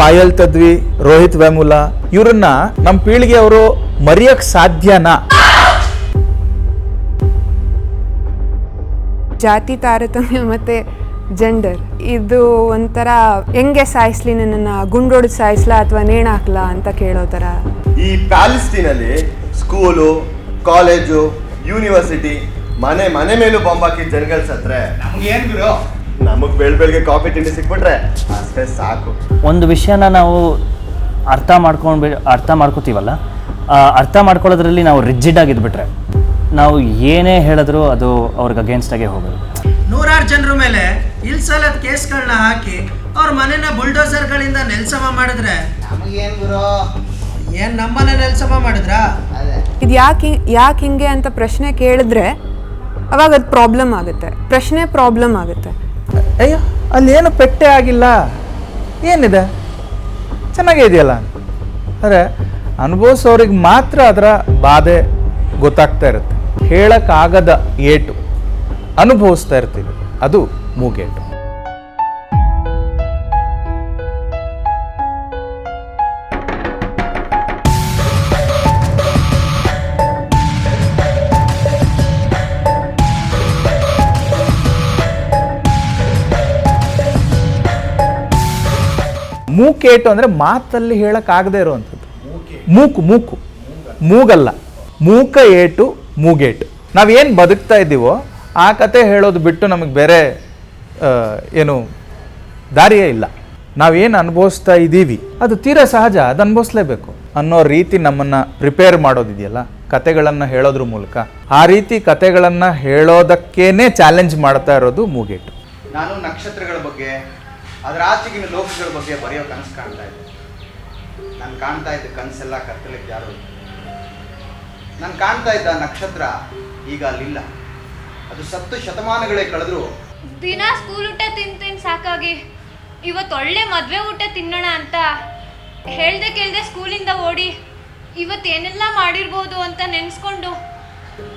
ಪಾಯಲ್ ತದ್ವಿ ರೋಹಿತ್ ವೆಮುಲ ಇವರನ್ನ ನಮ್ಮ ಪೀಳಿಗೆ ಅವರು ಮರೆಯಕ್ ಸಾಧ್ಯನಾ? ಜಾತಿ ತಾರತಮ್ಯ ಮತ್ತೆ ಜೆಂಡರ್ ಇದು ಒಂಥರ ಹೆಂಗೆ ಸಾಯಿಸ್ಲಿ ನನ್ನನ್ನು ಗುಂಡೊಡೆದು ಸಾಯಿಸ್ಲಾ ಅಥವಾ ನೇಣ ಹಾಕ್ಲಾ ಅಂತ ಕೇಳೋ ಥರ. ಈ ಪ್ಯಾಲೆಸ್ಟೀನಲ್ಲಿ ಸ್ಕೂಲು ಕಾಲೇಜು ಯೂನಿವರ್ಸಿಟಿ ಮನೆ ಮನೆ ಮೇಲೂ ಬಾಂಬ್ ಹಾಕಿ ಜನಗಳು ಸತ್ರೆ. ಏನು ಗುರು? ನಮಗ್ ಬೆಳ್ ಬೆಳಗ್ಗೆ ಕಾಫಿ ತಿಂಡಿ ಸಿಕ್ಬಿಟ್ರೆ ಅಷ್ಟೇ ಸಾಕು. ಒಂದು ವಿಷಯನ ನಾವು ಅರ್ಥ ಮಾಡ್ಕೊಂಡು ಅರ್ಥ ಮಾಡ್ಕೋತೀವಲ್ಲ? ಅರ್ಥ ಮಾಡ್ಕೊಳ್ಳೋದ್ರಲ್ಲಿ ನಾವು ರಿಜಿಡ್ ಆಗಿದ್ಬಿಟ್ರೆ ನಾವು ಏನೇ ಹೇಳಿದ್ರು ಅದು ಅವ್ರಿಗೆ ಆಗೇ ಹೋಗೋದು. ನೂರಾರು ಜನರ ಮೇಲೆ ಇಲ್ಸಲದ ಕೇಸ್ಗಳನ್ನ ಹಾಕಿ ಅವ್ರ ಮನೆನ ಬುಲ್ಡೋಸರ್ಗಳಿಂದ ನೆಲ್ಸಮ ಮಾಡಿದ್ರೆ ನಮಗೇನ್ ಗುರು? ಏನ್ ನಮ್ಮನೆ ನೆಲ್ಸಮ ಮಾಡಿದ್ರಾ? ಇದು ಯಾಕೆ ಯಾಕೆ ಹಿಂಗೆ ಅಂತ ಪ್ರಶ್ನೆ ಕೇಳಿದ್ರೆ ಅವಾಗ ಅದು ಪ್ರಾಬ್ಲಮ್ ಆಗುತ್ತೆ. ಪ್ರಶ್ನೆ ಪ್ರಾಬ್ಲಮ್ ಆಗುತ್ತೆ. ಅಯ್ಯೋ ಏನು ಪೆಟ್ಟೆ ಆಗಿಲ್ಲ? ಏನಿದೆ? ಚೆನ್ನಾಗೇ ಇದೆಯಲ್ಲ? ಅಂದರೆ ಅನುಭವಿಸೋರಿಗೆ ಮಾತ್ರ ಅದರ ಬಾಧೆ ಗೊತ್ತಾಗ್ತಾ ಇರುತ್ತೆ. ಹೇಳಕ್ಕಾಗದ ಏಟು ಅನುಭವಿಸ್ತಾ ಇರ್ತೀವಿ. ಅದು ಮೂಗೇಟು. ಮೂಕೇಟು ಅಂದರೆ ಮಾತಲ್ಲಿ ಹೇಳೋಕ್ಕಾಗದೇ ಇರುವಂಥದ್ದು. ಮೂಕು. ಮೂಕು ಮೂಗಲ್ಲ. ಮೂಕ ಏಟು ಮೂಗೇಟು. ನಾವೇನು ಬದುಕ್ತಾ ಇದ್ದೀವೋ ಆ ಕತೆ ಹೇಳೋದು ಬಿಟ್ಟು ನಮಗೆ ಬೇರೆ ಏನು ದಾರಿಯೇ ಇಲ್ಲ. ನಾವೇನು ಅನುಭವಿಸ್ತಾ ಇದ್ದೀವಿ? ಅದು ತೀರಾ ಸಹಜ ಅದು ಅನುಭವಿಸ್ಲೇಬೇಕು. ಅನ್ನೋ ರೀತಿ ನಮ್ಮನ್ನು ಪ್ರಿಪೇರ್ ಮಾಡೋದಿದೆಯಲ್ಲ ಕತೆಗಳನ್ನು ಹೇಳೋದ್ರ ಮೂಲಕ. ಆ ರೀತಿ ಕತೆಗಳನ್ನು ಹೇಳೋದಕ್ಕೇನೆ ಚಾಲೆಂಜ್ ಮಾಡ್ತಾ ಇರೋದು ಮೂಗೇಟು. ನಾನು ನಕ್ಷತ್ರಗಳ ಬಗ್ಗೆ ಅದರ ಆಚೆಗಿನ ಲೋಕಗಳ ಬಗ್ಗೆ ಬರೆಯೋ ಕನಸು ಕಾಣ್ತಾ ಇದ್ದೆ ನಾನು ಕಾಣ್ತಾ ಇದ್ದ ಕನಸೆಲ್ಲ ಕತ್ತಲಿಕ್ಕೆ ಯಾರು ನಾನು ಕಾಣ್ತಾ ಇದ್ದ ನಕ್ಷತ್ರ ಈಗ ಅಲ್ಲಿಲ್ಲ. ಅದು ಸತ್ತು ಶತಮಾನಗಳೇ ಕಳೆದ್ರು. ದಿನ ಸ್ಕೂಲ್ ಊಟ ತಿನ್ ತಿಂದು ಸಾಕಾಗಿ. ಇವತ್ತು ಒಳ್ಳೆ ಮದುವೆ ಊಟ ತಿನ್ನೋಣ ಅಂತ ಹೇಳ್ದೆ ಕೇಳ್ದೆ ಸ್ಕೂಲಿಂದ ಓಡಿ. ಇವತ್ತು ಏನೆಲ್ಲ ಮಾಡಿರ್ಬೋದು ಅಂತ ನೆನೆಸ್ಕೊಂಡು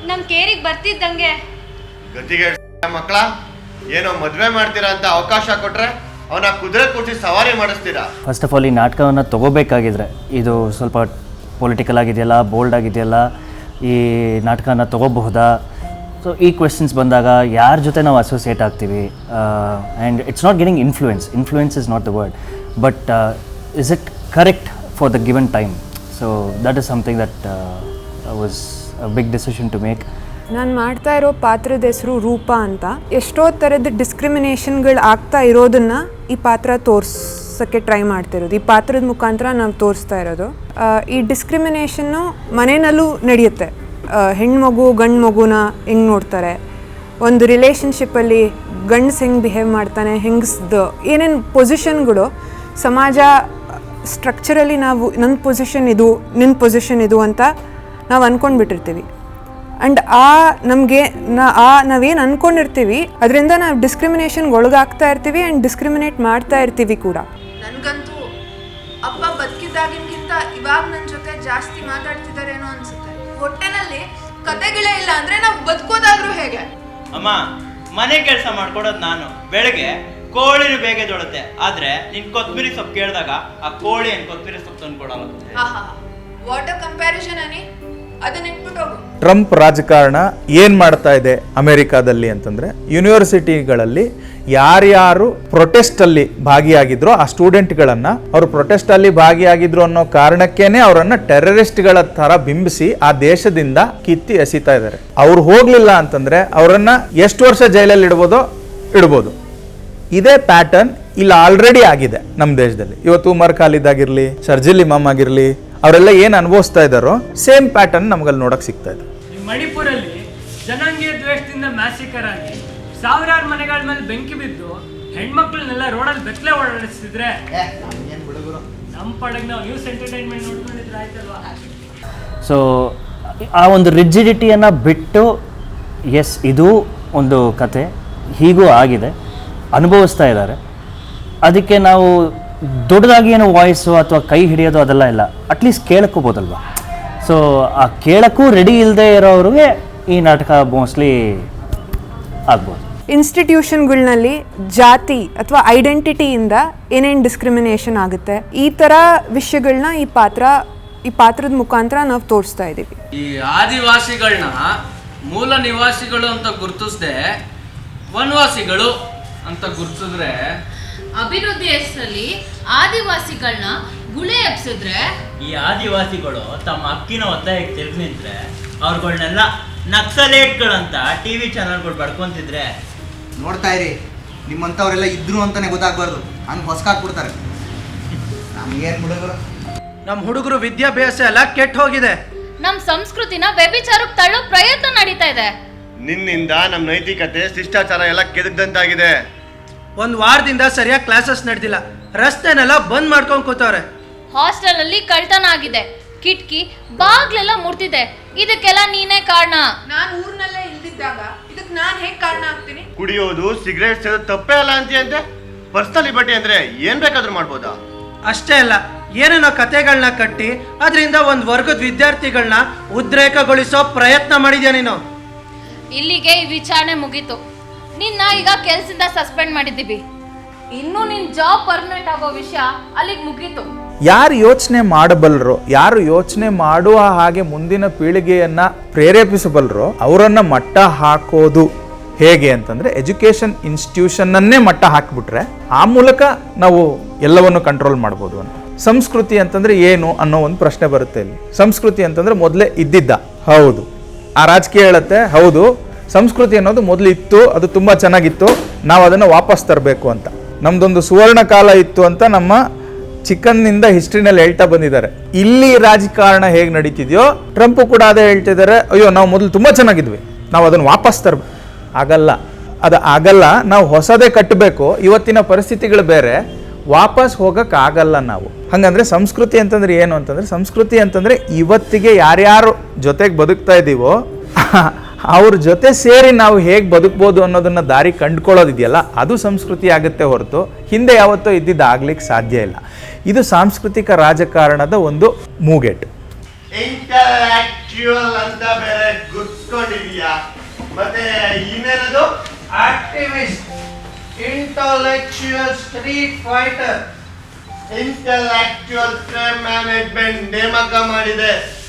ನಮ್ಮ ಕೇರಿಗೆ ಬರ್ತಿದ್ದಂಗೆ. ಗತಿಗೆ ಮಕ್ಕಳ ಏನೋ ಮದ್ವೆ ಮಾಡ್ತೀರಾ ಅಂತ ಅವಕಾಶ ಕೊಟ್ರೆ ಅವನ ಕುದುರೆ ಕೂರಿಸಿ ಸವಾರಿ ಮಾಡಿಸ್ತೀರಾ? ಫಸ್ಟ್ ಆಫ್ ಆಲ್ ಈ ನಾಟಕವನ್ನ ತಗೋಬೇಕಾಗಿದ್ರೆ, ಇದು ಸ್ವಲ್ಪ ಪೊಲಿಟಿಕಲ್ ಆಗಿದೆಯಲ್ಲ ಬೋಲ್ಡ್ ಆಗಿದೆಯಲ್ಲ, ಈ ನಾಟಕನ ತಗೋಬಹುದಾ? ಸೊ ಈ ಕ್ವೆಶನ್ಸ್ ಬಂದಾಗ ಯಾರ ಜೊತೆ ನಾವು ಅಸೋಸಿಯೇಟ್ ಆಗ್ತೀವಿ? And it's not getting influence influence is not the word but is it correct for the given time so that is something that was a big decision to make ನಾನು ಮಾಡ್ತಾ ಇರೋ ಪಾತ್ರದ ಹೆಸರು ರೂಪ ಅಂತ. ಎಷ್ಟೋ ಥರದ ಡಿಸ್ಕ್ರಿಮಿನೇಷನ್ಗಳು ಆಗ್ತಾ ಇರೋದನ್ನ ಈ ಪಾತ್ರ ತೋರ್ಸೋಕ್ಕೆ ಟ್ರೈ ಮಾಡ್ತಿರೋದು. ಈ ಪಾತ್ರದ ಮುಖಾಂತರ ನಾವು ತೋರಿಸ್ತಾ ಇರೋದು. ಈ ಡಿಸ್ಕ್ರಿಮಿನೇಷನ್ನು ಮನೆಯಲ್ಲೂ ನಡೆಯುತ್ತೆ. ಹೆಣ್ಮಗು ಗಂಡು ಮಗುನ ಹೆಂಗೆ ನೋಡ್ತಾರೆ? ಒಂದು ರಿಲೇಷನ್ಶಿಪ್ಪಲ್ಲಿ ಗಂಡ್ಸ್ ಹೆಂಗೆ ಬಿಹೇವ್ ಮಾಡ್ತಾನೆ ಹೆಂಗಸ್ದು ಏನೇನು ಪೊಸಿಷನ್ಗಳು ಸಮಾಜ ಸ್ಟ್ರಕ್ಚರಲ್ಲಿ ನಾವು ನನ್ನ ಪೊಸಿಷನ್ ಇದು ನಿನ್ನ ಪೊಸಿಷನ್ ಇದು ಅಂತ ನಾವು ಅಂದ್ಕೊಂಡ್ಬಿಟ್ಟಿರ್ತೀವಿ ಆ್ಯಂಡ್ ಆ ನಮಗೆ ನಾ ಆ ನಾವೇನು ಅನ್ಕೊಂಡಿರ್ತೀವಿ ಅದರಿಂದ ನಾವು ಡಿಸ್ಕ್ರಿಮಿನೇಷನ್ಗೆ ಒಳಗಾಗ್ತಾ ಇರ್ತೀವಿ ಆ್ಯಂಡ್ ಡಿಸ್ಕ್ರಿಮಿನೇಟ್ ಮಾಡ್ತಾ ಇರ್ತೀವಿ ಕೂಡ. ನನಗಂತೂ ಅಪ್ಪ ಬದುಕಿದ್ದಾಗಿನ್ಗಿಂತ ಇವಾಗ ನನ್ನ ಜೊತೆ ಜಾಸ್ತಿ ಮಾತಾಡ್ತಿದಾರೇನೋ ಅನ್ಸುತ್ತೆ. ಹೊಟ್ಟೆನಲ್ಲಿ ಕತೆಗಳೇ ಇಲ್ಲ ಅಂದ್ರೆ ನಾವು ಬದುಕೋದಾದ್ರೂ ಹೇಗೆ? ಅಮ್ಮ ಮನೆ ಕೆಲಸ ಮಾಡ್ಕೊಡೋದು ನಾನು. ಬೆಳಗ್ಗೆ ಕೋಳಿನ ಬೇಗ ಜೊಳುತ್ತೆ ಆದ್ರೆ ನಿನ್ ಕೊತ್ತಂಬರಿ ಸೊಪ್ಪು ಕೇಳಿದಾಗ ಆ ಕೋಳಿ ಏನ್ ಕೊತ್ಮಿರಿ ಸೊಪ್ಪು ತಂದ್ಕೊಡಲ್ಲ. ಆಹಾ ವಾಟ್ ಅ ಕಂಪ್ಯಾರಿಸನ್ ಅನಿ. ಟ್ರಂಪ್ ರಾಜಕಾರಣ ಏನು ಮಾಡ್ತಾ ಇದೆ ಅಮೆರಿಕಾದಲ್ಲಿ ಅಂತಂದರೆ ಯೂನಿವರ್ಸಿಟಿಗಳಲ್ಲಿ ಯಾರ್ಯಾರು ಪ್ರೊಟೆಸ್ಟಲ್ಲಿ ಭಾಗಿಯಾಗಿದ್ರು ಆ ಸ್ಟೂಡೆಂಟ್ಗಳನ್ನು ಅವರು ಪ್ರೊಟೆಸ್ಟಲ್ಲಿ ಭಾಗಿಯಾಗಿದ್ರು ಅನ್ನೋ ಕಾರಣಕ್ಕೇನೆ ಅವರನ್ನು ಟೆರರಿಸ್ಟ್ಗಳ ಥರ ಬಿಂಬಿಸಿ ಆ ದೇಶದಿಂದ ಕಿತ್ತಿ ಎಸಿತಾ ಇದ್ದಾರೆ. ಅವ್ರು ಹೋಗಲಿಲ್ಲ ಅಂತಂದರೆ ಅವರನ್ನು ಎಷ್ಟು ವರ್ಷ ಜೈಲಲ್ಲಿ ಇಡ್ಬೋದೋ ಇಡ್ಬೋದು. ಇದೇ ಪ್ಯಾಟರ್ನ್ ಇಲ್ಲಿ ಆಲ್ರೆಡಿ ಆಗಿದೆ ನಮ್ಮ ದೇಶದಲ್ಲಿ. ಇವತ್ತು ಉಮರ್ ಖಾಲಿದ್ ಆಗಿರಲಿ ಸರ್ಜಿಲ್ ಇಮಾಮ್ ಆಗಿರಲಿ ಅವರೆಲ್ಲ ಏನು ಅನುಭವಿಸ್ತಾ ಇದ್ದಾರೋ ಸೇಮ್ ಪ್ಯಾಟರ್ನ್ ನಮಗಲ್ಲಿ ನೋಡಕ್ ಸಿಗ್ತಾ ಇದೆ. ಮಣಿಪುರಲ್ಲಿ ಜನಾಂಗೀಯ ದ್ವೇಷದಿಂದ ಮ್ಯಾಸಿಕರ್ ಆಗಿ ಸಾವಿರಾರು ಮನೆಗಳ ಮೇಲೆ ಬೆಂಕಿ ಬಿದ್ದು ಹೆಣ್ಮಕ್ಳನ್ನೆಲ್ಲ ರೋಡಲ್ಲಿ ಬೆತ್ತಲೆ ಓಡಾಡಿಸ್ತಿದ್ರೆ ನಮ್ಮ ಪಡೆಗೆ ನಾವು ನ್ಯೂಸ್ ಎಂಟರ್ಟೈನ್ಮೆಂಟ್ ನೋಡ್ಕೊಂಡಿದ್ರೆ ಆಯ್ತಲ್ವಾ? ಸೊ ಆ ಒಂದು ರಿಜಿಡಿಟಿಯನ್ನು ಬಿಟ್ಟು ಎಸ್ ಇದು ಒಂದು ಕತೆ ಹೀಗೂ ಆಗಿದೆ ಅನುಭವಿಸ್ತಾ ಇದ್ದಾರೆ. ಅದಕ್ಕೆ ನಾವು ದೊಡ್ಡದಾಗಿ ಏನು ವಾಯ್ಸು ಅಥವಾ ಕೈ ಹಿಡಿಯೋದು ಅದೆಲ್ಲ ಇಲ್ಲ. ಅಟ್ಲೀಸ್ಟ್ ಕೇಳಕ್ಕೋಬೋದಲ್ವ ಸೊ ಆ ಕೇಳಕ್ಕೂ ರೆಡಿ ಇಲ್ಲದೆ ಇರೋರಿಗೆ ಈ ನಾಟಕ ಮೋಸ್ಟ್ಲಿ ಆಗ್ಬೋದು. ಇನ್ಸ್ಟಿಟ್ಯೂಷನ್ಗಳಲ್ಲಿ ಜಾತಿ ಅಥವಾ ಐಡೆಂಟಿಟಿಯಿಂದ ಏನೇನು ಡಿಸ್ಕ್ರಿಮಿನೇಷನ್ ಆಗುತ್ತೆ ಈ ಥರ ವಿಷಯಗಳನ್ನ ಈ ಪಾತ್ರ ಈ ಪಾತ್ರದ ಮುಖಾಂತರ ನಾವು ತೋರಿಸ್ತಾ ಇದ್ದೀವಿ ಈ ಆದಿವಾಸಿಗಳನ್ನ ಮೂಲ ನಿವಾಸಿಗಳು ಅಂತ ಗುರುತಿಸದೆ ವನವಾಸಿಗಳು ಅಂತ ಗುರುತಿಸಿದ್ರೆ ಅಭಿವೃದ್ಧಿ ಹೆಸರಲ್ಲಿ ಆದಿವಾಸಿಗಳನ್ನ ಗುಳೆ ಎಬ್ಸಿದ್ರೆ? ಈ ಆದಿವಾಸಿಗಳು ತಮ್ಮ ಅಕ್ಕಿನ ಒತ್ತಾಯಕ್ಕೆ ತಿರುಗಿ ನಿಂತ್ರೆ ಅವ್ರುಗಳ್ನೆಲ್ಲ ನಕ್ಸಲೇಟ್ಗಳಂತ ಟಿ ವಿ ಚಾನಲ್ಗಳು ಬಡ್ಕೊಂತಿದ್ರೆ? ನೋಡ್ತಾ ಇರಿ ನಿಮ್ಮಂಥವರೆಲ್ಲ ಇದ್ರು ಅಂತಾನೆ ಗೊತ್ತಾಗ್ಬಾರ್ದು. ಹಂಗೆ ಹೊಸ್ಕಾಕ್ಬಿಡ್ತಾರೆ. ನಮ್ಗೇನು ಹುಡುಗರು ನಮ್ಮ ಹುಡುಗರು ವಿದ್ಯಾಭ್ಯಾಸ ಎಲ್ಲ ಕೆಟ್ಟ ಹೋಗಿದೆ ನಮ್ಮ ಸಂಸ್ಕೃತಿನ ವ್ಯಭಿಚಾರಕ್ಕೆ ತಳ್ಳೋ ಪ್ರಯತ್ನ ನಡೀತಾ ಇದೆ. ನಿನ್ನಿಂದ ನಮ್ಮ ನೈತಿಕತೆ ಶಿಷ್ಟಾಚಾರ ಎಲ್ಲ ಕೆದಕ್ದಂತಾಗಿದೆ. ಒಂದು ವಾರದಿಂದ ಸರಿಯಾಗಿ ಕ್ಲಾಸಸ್ ನಡೆದಿಲ್ಲ. ರಸ್ತೆನೆಲ್ಲ ಬಂದ್ ಮಾಡ್ಕೊಂಡು ಕೂತವ್ರೆ. ಹಾಸ್ಟೆಲ್ ಅಲ್ಲಿ ಕಳ್ತನ ಆಗಿದೆ. ಕಿಟಕಿ ಬಾಗ್ಲೆಲ್ಲ ಮುರ್ತಿದೆ ಇದಕ್ಕೆಲ್ಲ ನೀನೇ ಕಾರಣ. ನಾನು ಊರ್ನಲ್ಲೇ ಇಲ್ದಿದ್ದಾಗ ಇದಕ್ಕೆ ನಾನು ಹೇಗ್ ಕಾರಣ ಆಗ್ತೀನಿ? ಕುಡಿಯೋದು ಸಿಗರೇಟ್ ಸೇದೋದು ತಪ್ಪೇ ಅಲ್ಲ ಅಂತೀಯಂತೆ ಪರ್ಸನಲ್ ಲಿಬರ್ಟಿ ಅಂದ್ರೆ ಏನ್ ಬೇಕಾದ್ರೂ ಮಾಡ್ಬೋದಾ? ಅಷ್ಟೇ ಅಲ್ಲ ಏನೇನೋ ಕತೆಗಳನ್ನ ಕಟ್ಟಿ ಅದರಿಂದ ಒಂದು ವರ್ಗದ ವಿದ್ಯಾರ್ಥಿಗಳನ್ನ ಉದ್ರೇಕಗೊಳಿಸೋ ಪ್ರಯತ್ನ ಮಾಡಿದ್ಯಾ ನೀನು? ಇಲ್ಲಿಗೆ ಈ ವಿಚಾರಣೆ ಮುಗೀತು. ನಿನ್ನ ಈಗ ಕೆಲ್ಸದಿಂದ ಸಸ್ಪೆಂಡ್ ಮಾಡಿದ್ದೀವಿ. ಇನ್ನು ನಿನ್ ಜಾಬ್ ಪರ್ಮನೆಂಟ್ ಆಗೋ ವಿಷಯ ಅಲ್ಲಿಗೆ ಮುಗೀತು. ಯಾರು ಯೋಚನೆ ಮಾಡಬಲ್ಲರೋ ಯಾರು ಯೋಚನೆ ಮಾಡುವ ಹಾಗೆ ಮುಂದಿನ ಪೀಳಿಗೆಯನ್ನ ಪ್ರೇರೇಪಿಸಬಲ್ಲರೋ ಅವರನ್ನ ಮಟ್ಟ ಹಾಕೋದು ಹೇಗೆ ಅಂತಂದ್ರೆ ಎಜುಕೇಶನ್ ಇನ್ಸ್ಟಿಟ್ಯೂಷನ್ನನ್ನೇ ಮಟ್ಟ ಹಾಕಿಬಿಟ್ರೆ ಆ ಮೂಲಕ ನಾವು ಎಲ್ಲವನ್ನು ಕಂಟ್ರೋಲ್ ಮಾಡ್ಬೋದು ಅಂತ. ಸಂಸ್ಕೃತಿ ಅಂತಂದ್ರೆ ಏನು ಅನ್ನೋ ಒಂದು ಪ್ರಶ್ನೆ ಬರುತ್ತೆ ಇಲ್ಲಿ. ಸಂಸ್ಕೃತಿ ಅಂತಂದ್ರೆ ಮೊದಲೇ ಇದ್ದಿದ್ದ. ಹೌದು. ಆ ರಾಜಕೀಯ ಹೇಳುತ್ತೆ, ಹೌದು. ಸಂಸ್ಕೃತಿ ಅನ್ನೋದು ಮೊದಲು ಇತ್ತು ಅದು ತುಂಬ ಚೆನ್ನಾಗಿತ್ತು. ನಾವು ಅದನ್ನು ವಾಪಸ್ ತರಬೇಕು ಅಂತ. ನಮ್ದೊಂದು ಸುವರ್ಣ ಕಾಲ ಇತ್ತು ಅಂತ ನಮ್ಮ ಚಿಕ್ಕನ್ನಿಂದ ಹಿಸ್ಟ್ರಿನಲ್ಲಿ ಹೇಳ್ತಾ ಬಂದಿದ್ದಾರೆ. ಇಲ್ಲಿ ರಾಜಕಾರಣ ಹೇಗೆ ನಡೀತಿದೆಯೋ ಟ್ರಂಪ್ ಕೂಡ ಅದೇ ಹೇಳ್ತಿದ್ದಾರೆ ಅಯ್ಯೋ, ನಾವು ಮೊದಲು ತುಂಬ ಚೆನ್ನಾಗಿದ್ವಿ. ನಾವು ಅದನ್ನು ವಾಪಸ್ ತರಬೇಕು ಆಗಲ್ಲ. ಅದು ಆಗಲ್ಲ, ನಾವು ಹೊಸದೇ ಕಟ್ಟಬೇಕು ಇವತ್ತಿನ ಪರಿಸ್ಥಿತಿಗಳು ಬೇರೆ. ವಾಪಸ್ ಹೋಗಕ್ಕೆ ಆಗಲ್ಲ ನಾವು. ಹಂಗಂದ್ರೆ ಸಂಸ್ಕೃತಿ ಅಂತಂದ್ರೆ ಏನು ಅಂತಂದ್ರೆ, ಸಂಸ್ಕೃತಿ ಅಂತಂದ್ರೆ ಇವತ್ತಿಗೆ ಯಾರ್ಯಾರು ಜೊತೆಗೆ ಬದುಕ್ತಾ ಇದ್ದೀವೋ ಅವ್ರ ಜೊತೆ ಸೇರಿ ನಾವು ಹೇಗೆ ಬದುಕ್ಬೋದು ಅನ್ನೋದನ್ನ ದಾರಿ ಕಂಡುಕೊಳ್ಳೋದಿದೆಯಲ್ಲ ಅದು ಸಂಸ್ಕೃತಿ ಆಗುತ್ತೆ ಹೊರತು. ಹಿಂದೆ ಯಾವತ್ತೋ ಇದ್ದಿದ್ದು ಆಗ್ಲಿಕ್ಕೆ ಸಾಧ್ಯ ಇಲ್ಲ. ಇದು ಸಾಂಸ್ಕೃತಿಕ ರಾಜಕಾರಣದ ಒಂದು ಮೂಗೆಟ್. ಇಂಟಲೆಕ್ಚುಯಲ್ ಅಂತ ಬೇರೆ ಗುರ್ಸ್ಕೊಂಡಿದೀಯಾ ಮತ್ತೆ ಇನ್ನೇನದು? Activist intellectual street fighter intellectual management ನೇಮಕ ಮಾಡಿದೆ.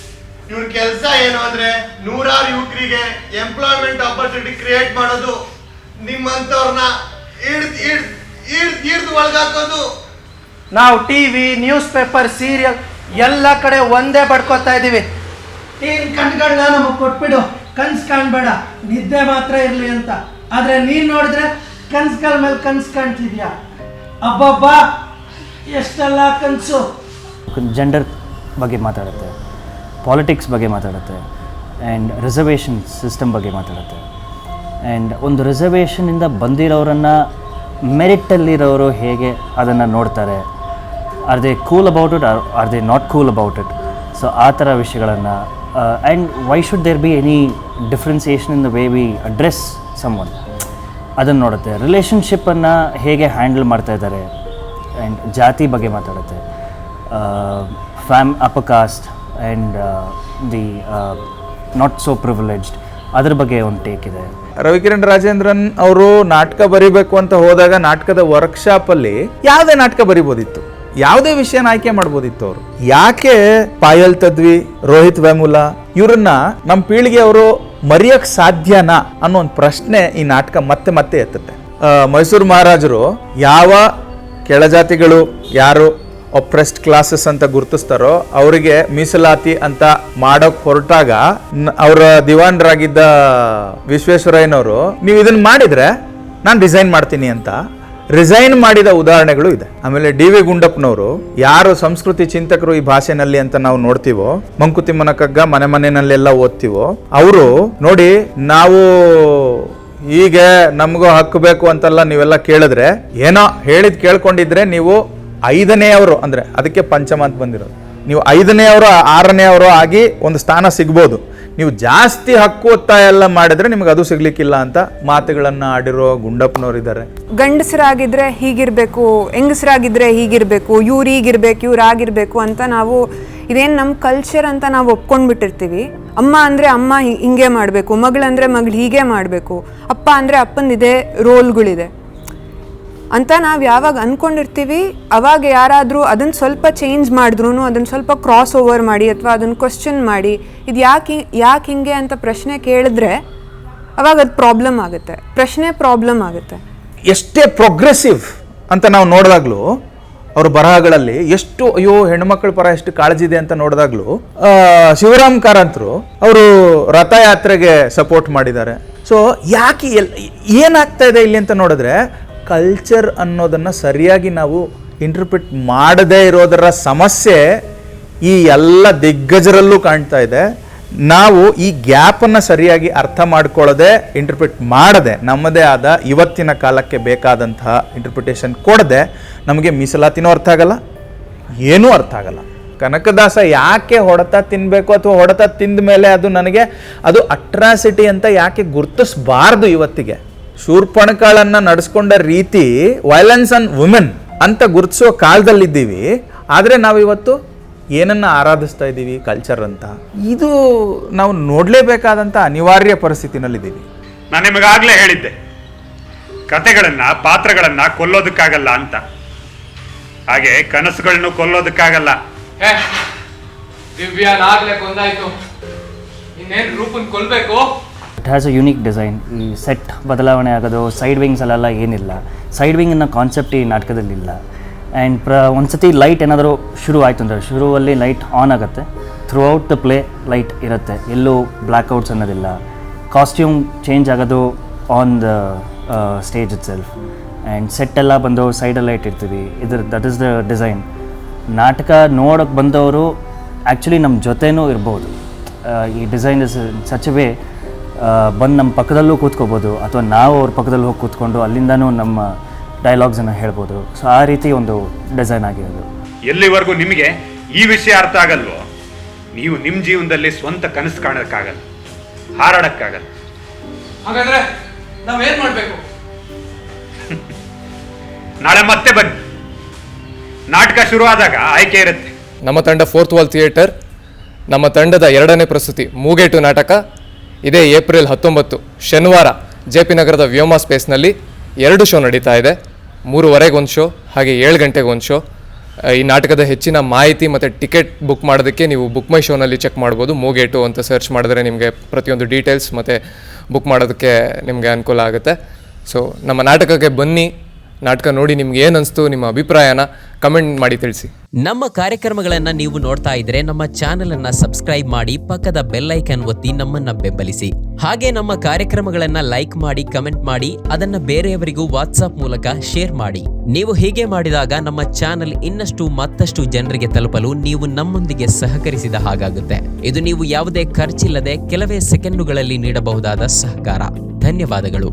ಇವ್ರ ಕೆಲಸ ಏನು ಅಂದ್ರೆ ನೂರಾರು ಯುವಕರಿಗೆ ಎಂಪ್ಲಾಯ್ಮೆಂಟ್ ಆಪರ್ಚುನಿಟಿ ಕ್ರಿಯೇಟ್ ಮಾಡೋದು. ನಿಮ್ಮಂತವ್ರನ್ನ ಹಿಡ್ದು ಹಿಡ್ದು ಹಿಡ್ದು ಹಿಡ್ದು ಒಳಗಾಕೋದು. ನಾವು ಟಿವಿ ನ್ಯೂಸ್ ಪೇಪರ್ ಸೀರಿಯಲ್ ಎಲ್ಲ ಕಡೆ ಒಂದೇ ಪಡ್ಕೋತಾ ಇದ್ದೀವಿ. ನೀನ್ ಕಣ್ಗಳನ್ನ ನಮಗೆ ಕೊಟ್ಬಿಡು. ಕನ್ಸ್ ಕಾಣ್ಬೇಡ. ನಿದ್ದೆ ಮಾತ್ರ ಇರಲಿ ಅಂತ. ಆದ್ರೆ ನೀನ್ ನೋಡಿದ್ರೆ ಕನ್ಸ್ಗಳ ಮೇಲೆ ಕನ್ಸ್ ಕಾಣ್ತಿದ್ಯಾ? ಅಬ್ಬಬ್ಬಾ ಎಷ್ಟೆಲ್ಲ ಕನ್ಸು. ಜೆಂಡರ್ ಬಗ್ಗೆ ಮಾತಾಡುತ್ತೆ. ಪಾಲಿಟಿಕ್ಸ್ ಬಗ್ಗೆ ಮಾತಾಡುತ್ತೆ ಆ್ಯಂಡ್ ರಿಸರ್ವೇಷನ್ ಸಿಸ್ಟಮ್ ಬಗ್ಗೆ ಮಾತಾಡುತ್ತೆ. ಆ್ಯಂಡ್ ಒಂದು ರಿಸರ್ವೇಷನಿಂದ ಬಂದಿರೋರನ್ನು ಮೆರಿಟಲ್ಲಿರೋರು ಹೇಗೆ ಅದನ್ನು ನೋಡ್ತಾರೆ? Are they cool about it are are they not cool about it so ಆ ಥರ ವಿಷಯಗಳನ್ನು and why should there be any differentiation in the way we address someone ಅದನ್ನು ನೋಡುತ್ತೆ. ರಿಲೇಷನ್ಶಿಪ್ಪನ್ನು ಹೇಗೆ ಹ್ಯಾಂಡಲ್ ಮಾಡ್ತಾ ಇದ್ದಾರೆ? ಆ್ಯಂಡ್ ಜಾತಿ ಬಗ್ಗೆ ಮಾತಾಡುತ್ತೆ. From upper caste caste and the not so privileged ಅದ್ರ ಬಗ್ಗೆ ಒಂದು ಟೇಕ್ ಇದೆ. ರವಿಕಿರಣ್ ರಾಜೇಂದ್ರನ್ ಅವರು ನಾಟಕ ಬರಿಬೇಕು ಅಂತ ಹೋದಾಗ ನಾಟಕದ ವರ್ಕ್ಶಾಪ್ ಅಲ್ಲಿ ಯಾವುದೇ ನಾಟಕ ಬರಿಬೋದಿತ್ತು. ಯಾವುದೇ ವಿಷಯನ ಆಯ್ಕೆ ಮಾಡ್ಬೋದಿತ್ತು ಅವರು. ಯಾಕೆ ಪಾಯಲ್ ತದ್ವಿ, ರೋಹಿತ್ ವೆಮುಲ ಇವರನ್ನ ನಮ್ಮ ಪೀಳಿಗೆಯವರು ಮರೆಯಕ್ ಸಾಧ್ಯನಾ ಅನ್ನೋ ಒಂದು ಪ್ರಶ್ನೆ ಈ ನಾಟಕ ಮತ್ತೆ ಮತ್ತೆ ಎತ್ತುತ್ತೆ. ಮೈಸೂರು ಮಹಾರಾಜರು ಯಾವ ಕೆಳಜಾತಿಗಳು ಯಾರು ಒಪ್ರೆಸ್ಡ್ ಕ್ಲಾಸಸ್ ಅಂತ ಗುರುತಿಸ್ತಾರೋ, ಅವರಿಗೆ ಮೀಸಲಾತಿ ಅಂತ ಮಾಡೋಕ್ ಹೊರಟಾಗ ಅವರ ದಿವಾನರಾಗಿದ್ದ ವಿಶ್ವೇಶ್ವರಯ್ಯನವರು, ನೀವು ಇದನ್ನ ಮಾಡಿದ್ರೆ ನಾನು ರಿಸೈನ್ ಮಾಡ್ತೀನಿ ಅಂತ. ರಿಸೈನ್ ಮಾಡಿದ ಉದಾಹರಣೆಗಳು ಇದೆ. ಆಮೇಲೆ ಡಿ ವಿ ಗುಂಡಪ್ಪನವರು, ಯಾರು ಸಂಸ್ಕೃತಿ ಚಿಂತಕರು ಈ ಭಾಷೆನಲ್ಲಿ ಅಂತ ನಾವು ನೋಡ್ತೀವೋ ಮಂಕುತಿಮ್ಮನ ಕಗ್ಗ ಮನೆ ಮನೆಯಲ್ಲೆಲ್ಲ ಓದ್ತೀವೋ, ಅವರು ನೋಡಿ ನಾವು ಹೀಗೆ ನಮಗೂ ಹಕ್ಕು ಬೇಕು ಅಂತೆಲ್ಲ ನೀವೆಲ್ಲ ಕೇಳಿದ್ರೆ, ಏನೋ ಹೇಳಿದ್ ಕೇಳ್ಕೊಂಡಿದ್ರೆ ನೀವು ಐದನೆಯವರು ಅಂದರೆ ಅದಕ್ಕೆ ಪಂಚಮ ಅಂತ ಬಂದಿರೋದು. ನೀವು ಐದನೇ ಅವರು, ಆರನೇ ಅವರು ಆಗಿ ಒಂದು ಸ್ಥಾನ ಸಿಗ್ಬೋದು. ನೀವು ಜಾಸ್ತಿ ಹಕ್ಕು ಒತ್ತಾಯ ಎಲ್ಲ ಮಾಡಿದ್ರೆ ನಿಮ್ಗೆ ಅದು ಸಿಗ್ಲಿಕ್ಕಿಲ್ಲ ಅಂತ ಮಾತುಗಳನ್ನ ಆಡಿರೋ ಗುಂಡಪ್ಪನವ್ರು ಇದ್ದಾರೆ. ಗಂಡಸರಾಗಿದ್ರೆ ಹೀಗಿರಬೇಕು, ಹೆಂಗಸರಾಗಿದ್ರೆ ಹೀಗಿರಬೇಕು, ಇವ್ರು ಹೀಗಿರ್ಬೇಕು, ಇವ್ರು ಆಗಿರಬೇಕು ಅಂತ ನಾವು, ಇದೇನು ನಮ್ಮ ಕಲ್ಚರ್ ಅಂತ ನಾವು ಒಪ್ಕೊಂಡ್ಬಿಟ್ಟಿರ್ತೀವಿ. ಅಮ್ಮ ಅಂದರೆ ಅಮ್ಮ ಹಿಂಗೆ ಮಾಡಬೇಕು ಮಗಳಂದರೆ ಮಗಳು ಹೀಗೆ ಮಾಡಬೇಕು, ಅಪ್ಪ ಅಂದರೆ ಅಪ್ಪನ ಇದೇ ರೋಲ್ಗಳಿದೆ. ಅಂತ ನಾವು ಯಾವಾಗ ಅಂದ್ಕೊಂಡಿರ್ತೀವಿ ಅವಾಗ ಯಾರಾದರೂ ಅದನ್ನು ಸ್ವಲ್ಪ ಚೇಂಜ್ ಮಾಡಿದ್ರು ಅದನ್ನು ಸ್ವಲ್ಪ ಕ್ರಾಸ್ ಓವರ್ ಮಾಡಿ ಅಥವಾ ಅದನ್ನು ಕ್ವಶನ್ ಮಾಡಿ, ಇದು ಯಾಕೆ ಯಾಕೆ ಹಿಂಗೆ ಅಂತ ಪ್ರಶ್ನೆ ಕೇಳಿದ್ರೆ ಅವಾಗ ಅದು ಪ್ರಾಬ್ಲಮ್ ಆಗುತ್ತೆ. ಪ್ರಶ್ನೆ ಪ್ರಾಬ್ಲಮ್ ಆಗುತ್ತೆ. ಎಷ್ಟೇ ಪ್ರೋಗ್ರೆಸಿವ್ ಅಂತ ನಾವು ನೋಡಿದಾಗ್ಲೂ, ಅವ್ರ ಬರಹಗಳಲ್ಲಿ ಎಷ್ಟು, ಅಯ್ಯೋ ಹೆಣ್ಮಕ್ಳ ಪರ ಎಷ್ಟು ಕಾಳಜಿ ಇದೆ ಅಂತ ನೋಡಿದಾಗ್ಲೂ ಶಿವರಾಮ್ ಕಾರಂತರು ಅವರು ರಥಯಾತ್ರೆಗೆ ಸಪೋರ್ಟ್ ಮಾಡಿದ್ದಾರೆ. ಸೊ ಯಾಕೆ ಎಲ್, ಏನಾಗ್ತಾ ಇದೆ ಇಲ್ಲಿ ಅಂತ ನೋಡಿದ್ರೆ ಕಲ್ಚರ್ ಅನ್ನೋದನ್ನು ಸರಿಯಾಗಿ ನಾವು ಇಂಟರ್ಪ್ರಿಟ್ ಮಾಡದೇ ಇರೋದರ ಸಮಸ್ಯೆ ಈ ಎಲ್ಲ ದಿಗ್ಗಜರಲ್ಲೂ ಕಾಣ್ತಾ ಇದೆ. ನಾವು ಈ ಗ್ಯಾಪನ್ನು ಸರಿಯಾಗಿ ಅರ್ಥ ಮಾಡ್ಕೊಳ್ಳದೆ ಇಂಟರ್ಪ್ರಿಟ್ ಮಾಡದೆ, ನಮ್ಮದೇ ಆದ ಇವತ್ತಿನ ಕಾಲಕ್ಕೆ ಬೇಕಾದಂತಹ ಇಂಟರ್ಪ್ರಿಟೇಷನ್ ಕೊಡದೆ ನಮಗೆ ಮೀಸಲಾತಿನೂ ಅರ್ಥ ಆಗಲ್ಲ, ಏನೂ ಅರ್ಥ ಆಗಲ್ಲ. ಕನಕದಾಸ ಯಾಕೆ ಹೊಡೆತ ತಿನ್ನಬೇಕು ಅಥವಾ ಹೊಡೆತ ತಿಂದ ಮೇಲೆ ಅದು ನನಗೆ ಅದು ಅಟ್ರಾಸಿಟಿ ಅಂತ ಯಾಕೆ ಗುರುತಿಸಬಾರ್ದು ಇವತ್ತಿಗೆ? ಶೂರ್ಪಣಕಾಳನ್ನು ನಡೆಸ್ಕೊಂಡ ರೀತಿ ವೈಲೆನ್ಸ್ ಆನ್ ವುಮೆನ್ ಅಂತ ಗುರುತಿಸೋ ಕಾಲದಲ್ಲಿದ್ದೀವಿ. ಆದರೆ ನಾವಿವತ್ತು ಏನನ್ನ ಆರಾಧಿಸ್ತಾ ಇದ್ದೀವಿ ಕಲ್ಚರ್ ಅಂತ? ಇದು ನಾವು ನೋಡಲೇಬೇಕಾದಂಥ ಅನಿವಾರ್ಯ ಪರಿಸ್ಥಿತಿನಲ್ಲಿದ್ದೀವಿ. ನಾನು ನಿಮಗಾಗಲೇ ಹೇಳಿದ್ದೆ. ಕತೆಗಳನ್ನು ಪಾತ್ರಗಳನ್ನ ಕೊಲ್ಲೋದಕ್ಕಾಗಲ್ಲ ಅಂತ. ಹಾಗೆ ಕನಸುಗಳನ್ನು ಕೊಲ್ಲೋದಕ್ಕಾಗಲ್ಲ. ದಿವ್ಯಾನಾಗ್ಲೇ ಕೊಂದಾಯ್ತು. ಇನ್ನೇನು ರೂಪನ್ ಕೊಲ್ಬೇಕು? It has a unique design ಈ ಸೆಟ್ ಬದಲಾವಣೆ ಆಗೋದು ಸೈಡ್ ವಿಂಗ್ಸಲ್ಲೆಲ್ಲ ಏನಿಲ್ಲ. ಸೈಡ್ ವಿಂಗ್ ಅನ್ನೋ ಕಾನ್ಸೆಪ್ಟ್ ಈ ನಾಟಕದಲ್ಲಿಲ್ಲ ಆ್ಯಂಡ್ ಪ್ರ, ಒಂದ್ಸತಿ ಲೈಟ್ ಏನಾದರೂ ಶುರು ಆಯಿತು ಅಂದರೆ, ಶುರುವಲ್ಲಿ ಲೈಟ್ ಆನ್ ಆಗುತ್ತೆ. Throughout the play light ಇರುತ್ತೆ. ಎಲ್ಲೂ ಬ್ಲ್ಯಾಕ್ಔಟ್ಸ್ ಅನ್ನೋದಿಲ್ಲ. ಕಾಸ್ಟ್ಯೂಮ್ ಚೇಂಜ್ ಆಗೋದು on the stage itself and set ಎಲ್ಲ ಬಂದು ಸೈಡಲ್ಲಿ ಲೈಟ್ ಇರ್ತೀವಿ ಇದ್ರ ದಟ್ ಇಸ್ ದ ಡಿಸೈನ್ ನಾಟಕ ನೋಡೋಕ್ಕೆ ಬಂದವರು ಆ್ಯಕ್ಚುಲಿ ನಮ್ಮ ಜೊತೆನೂ ಇರ್ಬೋದು. ಈ ಡಿಸೈನ್ ಇಸ್ ಸಚ್ ವೇ ಬಂದು ನಮ್ಮ ಪಕ್ಕದಲ್ಲೂ ಕೂತ್ಕೋಬೋದು ಅಥವಾ ನಾವು ಅವ್ರ ಪಕ್ಕದಲ್ಲಿ ಹೋಗಿ ಕೂತ್ಕೊಂಡು ಅಲ್ಲಿಂದನೂ ನಮ್ಮ ಡೈಲಾಗ್ಸನ್ನು ಹೇಳ್ಬೋದು. ಸೊ ಆ ರೀತಿ ಒಂದು ಡಿಸೈನ್ ಆಗಿರೋದು. ಎಲ್ಲಿವರೆಗೂ ನಿಮಗೆ ಈ ವಿಷಯ ಅರ್ಥ ಆಗಲ್ವೋ? ನೀವು ನಿಮ್ಮ ಜೀವನದಲ್ಲಿ ಸ್ವಂತ ಕನಸು ಕಾಣೋಕ್ಕಾಗಲ್ಲ ಹಾರಾಡೋಕ್ಕಾಗಲ್ಲ. ಹಾಗಾದ್ರೆ ಏನು ಮಾಡಬೇಕು? ನಾಳೆ ಮತ್ತೆ ಬನ್ನಿ. ನಾಟಕ ಶುರು ಆದಾಗ ಆಯ್ಕೆ ಇರುತ್ತೆ. ನಮ್ಮ ತಂಡ ಫೋರ್ತ್ ವಾಲ್ ಥಿಯೇಟರ್ ನಮ್ಮ ತಂಡದ ಎರಡನೇ ಪ್ರಸ್ತುತಿ ಮೂಗೇಟು ನಾಟಕ ಇದೇ ಏಪ್ರಿಲ್ ಹತ್ತೊಂಬತ್ತು, ಶನಿವಾರ ಜೆ ಪಿ ನಗರದ ವ್ಯೋಮ ಸ್ಪೇಸ್ನಲ್ಲಿ ಎರಡು ಶೋ ನಡೀತಾ ಇದೆ. ಮೂರುವರೆಗೆ ಒಂದು ಶೋ, ಹಾಗೆ ಏಳು ಗಂಟೆಗೆ ಒಂದು ಶೋ. ಈ ನಾಟಕದ ಹೆಚ್ಚಿನ ಮಾಹಿತಿ ಮತ್ತು ಟಿಕೆಟ್ ಬುಕ್ ಮಾಡೋದಕ್ಕೆ ನೀವು ಬುಕ್ ಮೈ ಶೋನಲ್ಲಿ ಚೆಕ್ ಮಾಡ್ಬೋದು. ಮೂಗೇಟು ಅಂತ ಸರ್ಚ್ ಮಾಡಿದ್ರೆ ನಿಮಗೆ ಪ್ರತಿಯೊಂದು ಡೀಟೇಲ್ಸ್ ಮತ್ತು ಬುಕ್ ಮಾಡೋದಕ್ಕೆ ನಿಮಗೆ ಅನುಕೂಲ ಆಗುತ್ತೆ. ಸೊ, ನಮ್ಮ ನಾಟಕಕ್ಕೆ ಬನ್ನಿ. ನಾಟಕ ನೋಡಿ ನಿಮ್ಗೆ ಏನು ಅನಿಸ್ತು, ನಿಮ್ಮ ಅಭಿಪ್ರಾಯನ ಕಮೆಂಟ್ ಮಾಡಿ ತಿಳಿಸಿ. ನಮ್ಮ ಕಾರ್ಯಕ್ರಮಗಳನ್ನು ನೀವು ನೋಡ್ತಾ ಇದ್ರೆ ನಮ್ಮ ಚಾನೆಲ್ ಅನ್ನ ಸಬ್ಸ್ಕ್ರೈಬ್ ಮಾಡಿ ಪಕ್ಕದ ಬೆಲ್ ಐಕನ್ ಒತ್ತಿ ನಮ್ಮನ್ನ ಬೆಂಬಲಿಸಿ. ಹಾಗೆ ನಮ್ಮ ಕಾರ್ಯಕ್ರಮಗಳನ್ನ ಲೈಕ್ ಮಾಡಿ ಕಮೆಂಟ್ ಮಾಡಿ, ಅದನ್ನ ಬೇರೆಯವರಿಗೂ ವಾಟ್ಸ್ಆಪ್ ಮೂಲಕ ಶೇರ್ ಮಾಡಿ. ನೀವು ಹೀಗೆ ಮಾಡಿದಾಗ ನಮ್ಮ ಚಾನೆಲ್ ಇನ್ನಷ್ಟು ಮತ್ತಷ್ಟು ಜನರಿಗೆ ತಲುಪಲು ನೀವು ನಮ್ಮೊಂದಿಗೆ ಸಹಕರಿಸಿದ ಹಾಗಾಗುತ್ತೆ. ಇದು ನೀವು ಯಾವುದೇ ಖರ್ಚಿಲ್ಲದೆ ಕೆಲವೇ ಸೆಕೆಂಡುಗಳಲ್ಲಿ ನೀಡಬಹುದಾದ ಸಹಕಾರ. ಧನ್ಯವಾದಗಳು.